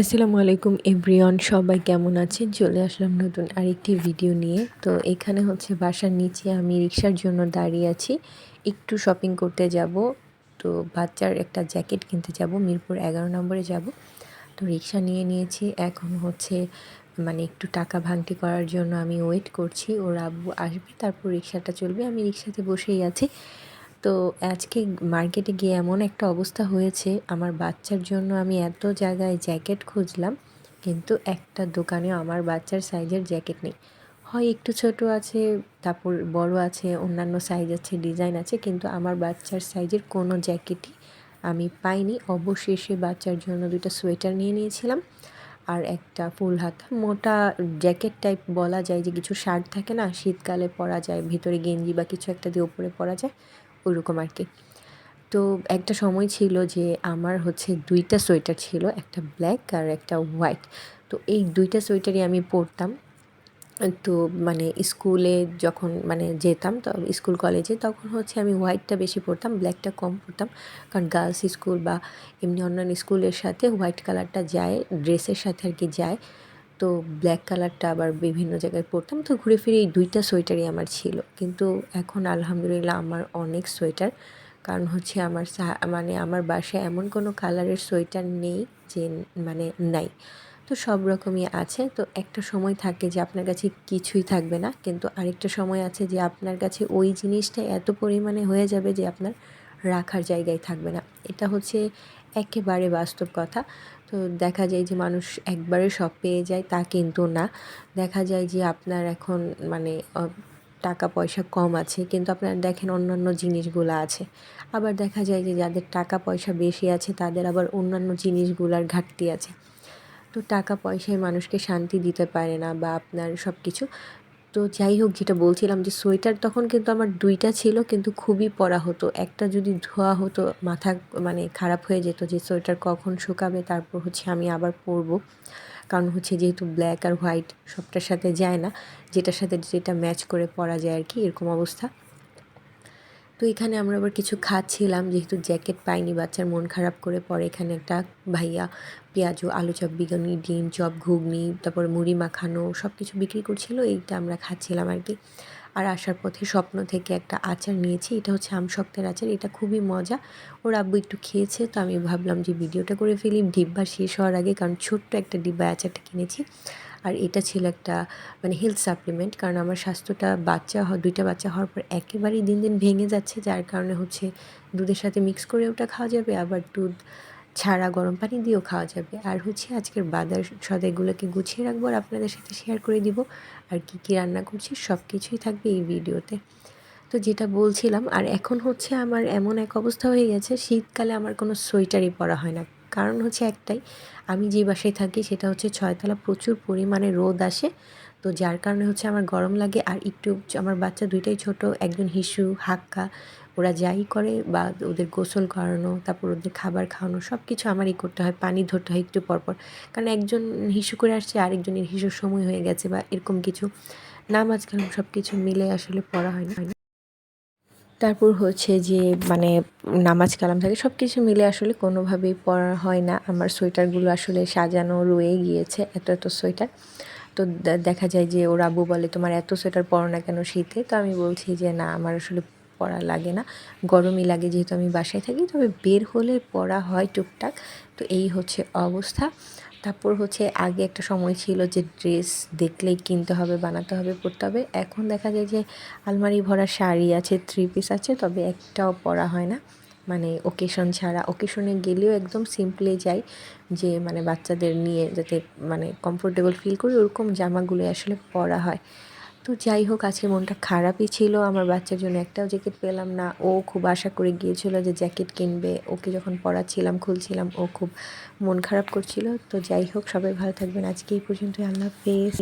আসসালামু আলাইকুম, এভরিওয়ান। সবাই কেমন আছেন? চলে আসলাম নতুন আরেকটি ভিডিও নিয়ে। তো এখানে হচ্ছে বাসার নিচে আমি রিক্সার জন্য দাঁড়িয়ে আছি। একটু শপিং করতে যাব। তো বাচ্চার একটা জ্যাকেট কিনতে যাব। মিরপুর এগারো নম্বরে যাব। তো রিক্সা নিয়ে নিয়েছি। এখন হচ্ছে মানে একটু টাকা ভাঙটি করার জন্য আমি ওয়েট করছি। ওর আব্বু আসবে, তারপর রিক্সাটা চলবে। আমি রিক্সাতে বসেই আছি। তো আজকে মার্কেটে গিয়ে এমন একটা অবস্থা হয়েছে, আমার বাচ্চার জন্য আমি এত জায়গায় জ্যাকেট খুঁজলাম, কিন্তু একটা দোকানে আমার বাচ্চার সাইজের জ্যাকেট নেই। হয় একটু ছোট আছে, তারপর বড় আছে, অন্যান্য সাইজ আছে, ডিজাইন আছে, কিন্তু আমার বাচ্চার সাইজের কোনো জ্যাকেটই আমি পাইনি। অবশেষে বাচ্চার জন্য দুটো সোয়েটার নিয়ে নিয়েছিলাম, আর একটা ফুল হাতা। মোটা জ্যাকেট টাইপ বলা যায় যে কিছু শার্ট থাকে না, শীতকালে পরা যায়, ভিতরে গেঞ্জি বা কিছু একটা দিয়ে উপরে পরা যায় ওইরকম আর কি। তো একটা সময় ছিল যে আমার হচ্ছে দুইটা সোয়েটার ছিল, একটা ব্ল্যাক আর একটা হোয়াইট তো এই দুইটা সোয়েটারই আমি পরতাম। তো মানে স্কুলে যখন মানে যেতাম, তো স্কুল কলেজে, তখন হচ্ছে আমি হোয়াইটটা বেশি পরতাম ব্ল্যাকটা কম পরতাম। কারণ গার্লস স্কুল বা এমনি অন্যান্য স্কুলের সাথে হোয়াইট কালারটা যায় ড্রেসের সাথে আর কি যায়। তো ব্ল্যাক কালারটা আবার বিভিন্ন জায়গায় পরতাম। তো ঘুরে ফিরে এই দুইটা সোয়েটারই আমার ছিল। কিন্তু এখন আলহামদুলিল্লাহ আমার অনেক সোয়েটার। কারণ হচ্ছে আমার মানে আমার বাসায় এমন কোনো কালারের সোয়েটার নেই যে মানে নাই। তো সব রকমই আছে। তো একটা সময় থাকে যে আপনার কাছে কিছুই থাকবে না। কিন্তু আরেকটা সময় আছে যে আপনার কাছে ওই জিনিসটা এত পরিমাণে হয়ে যাবে যে আপনার রাখার জায়গায় থাকবে না। এটা হচ্ছে একেবারে বাস্তব কথা। তো দেখা যায় যে মানুষ একবারে সব পেয়ে যায়, তা কিন্তু না। দেখা যায় যে আপনার এখন মানে টাকা পয়সা কম আছে, কিন্তু আপনার দেখেন অন্যান্য জিনিসগুলো আছে। আবার দেখা যায় যে যাদের টাকা পয়সা বেশি আছে, তাদের আবার অন্যান্য জিনিসগুলোর ঘাটতি আছে। তো টাকা পয়সায় মানুষকে শান্তি দিতে পারে না বা আপনার সব কিছু তো যাই হোক, যেটা বলছিলাম যে সোয়েটার তখন কিন্তু আমার দুইটা ছিল, কিন্তু খুবই পরা হতো। একটা যদি ধোয়া হতো, মাথা মানে খারাপ হয়ে যেত যে সোয়েটার কখন শুকাবে, তারপর হচ্ছে আমি আবার পরবো। কারণ হচ্ছে যেহেতু ব্ল্যাক আর হোয়াইট সবটার সাথে যায় না, যেটার সাথে যেটা ম্যাচ করে পরা যায় আর কি, এরকম অবস্থা। তো এখানে আমরা আবার কিছু খাচ্ছিলাম, যেহেতু জ্যাকেট পাইনি, বাচ্চার মন খারাপ করে পরে এখানে একটা ভাইয়া পেঁয়াজু আলু চপ বিরিয়ানি, ডিম, চপ, ঘুগনি, তারপর মুড়ি মাখানো সব কিছু বিক্রি করছিল, এইটা আমরা খাচ্ছিলাম আর কি আর আসার পথে স্বপ্ন থেকে একটা আচার নিয়েছি, এটা হচ্ছে আমশক্তের আচার, এটা খুবই মজা। ওর আব্বু একটু খেয়েছে, তো আমি ভাবলাম যে ভিডিওটা করে ফেলি। ডিব্বা শেষ হওয়ার আগে কারণ ছোট্ট একটা ডিব্বা আচারটা কিনেছি। আর এটা ছিল একটা মানে হেলথ সাপ্লিমেন্ট কারণ আমার স্বাস্থ্যটা বাচ্চা দুইটা বাচ্চা হওয়ার পর একেবারেই দিন দিন ভেঙে যাচ্ছে, যার কারণে হচ্ছে দুধের সাথে মিক্স করে ওটা খাওয়া যাবে, আবার দুধ ছাড়া গরম পানি দিয়েও খাওয়া যাবে। আর হচ্ছে আজকের বাজার সদাইগুলোকে গুছিয়ে রাখব আর আপনাদের সাথে শেয়ার করে দিব। আর কি কী রান্না করছি সব কিছুই থাকবে এই ভিডিওতে। তো যেটা বলছিলাম, আর এখন হচ্ছে আমার এমন এক অবস্থা হয়ে গেছে, শীতকালে আমার কোনো সোয়েটারই পরা হয় না। কারণ হচ্ছে একটাই, আমি যে বাসায় থাকি সেটা হচ্ছে ছয়তলা প্রচুর পরিমাণে রোদ আসে। তো যার কারণে হচ্ছে আমার গরম লাগে, আর একটু আমার বাচ্চা দুইটাই ছোট, একজন হিসু, হাক্কা ওরা যাই করে বা ওদের গোসল করানো, তারপর ওদের খাবার খাওয়ানো সব কিছু আমারই করতে হয়, পানি ধরতে হয় একটু পরপর কারণ একজন হিসু করে আসছে, আরেকজনের হিসুর সময় হয়ে গেছে বা এরকম কিছু। নামাজ কালাম সব কিছু মিলে আসলে পড়া হয় না। তারপর হচ্ছে যে মানে নামাজ কালাম থাকে সব কিছু মিলে আসলে কোনোভাবেই পরা হয় না। আমার সোয়েটারগুলো আসলে সাজানো রয়ে গিয়েছে, এত এত সোয়েটার। তো দেখা যায় যে ওর আবু বলে, তোমার এত সোয়েটার পরো না কেন শীতে? তো আমি বলছি যে, না, আমার আসলে পরা লাগে না। গরমই লাগে যেহেতু আমি বাসায় থাকি, তবে বের হলে পরা হয় টুকটাক। তো এই হচ্ছে অবস্থা। তারপর হচ্ছে আগে একটা সময় ছিল যে ড্রেস দেখলেই কিনতে হবে, বানাতে হবে, পরতে হবে। এখন দেখা যায় যে আলমারি ভরা শাড়ি আছে থ্রি পিস আছে, তবে একটাও পরা হয় না। মানে ওকেশন ছাড়া। ওকেশনে গেলেও একদম সিম্পলি যাই যে মানে বাচ্চাদের নিয়ে যাতে মানে কমফোর্টেবল ফিল করি, ওরকম জামাগুলো আসলে পরা হয়। তো যাই হোক, আজকে মনটা খারাপই ছিল। আমার বাচ্চার জন্য একটাও জ্যাকেট পেলাম না। ও খুব আশা করে গিয়েছিল যে জ্যাকেট কিনবে। ওকে যখন পড়াচ্ছিলাম খুলছিলাম, ও খুব মন খারাপ করছিল। তো যাই হোক, সবাই ভালো থাকবেন। আজকে এই পর্যন্ত আল্লাহ হাফেজ।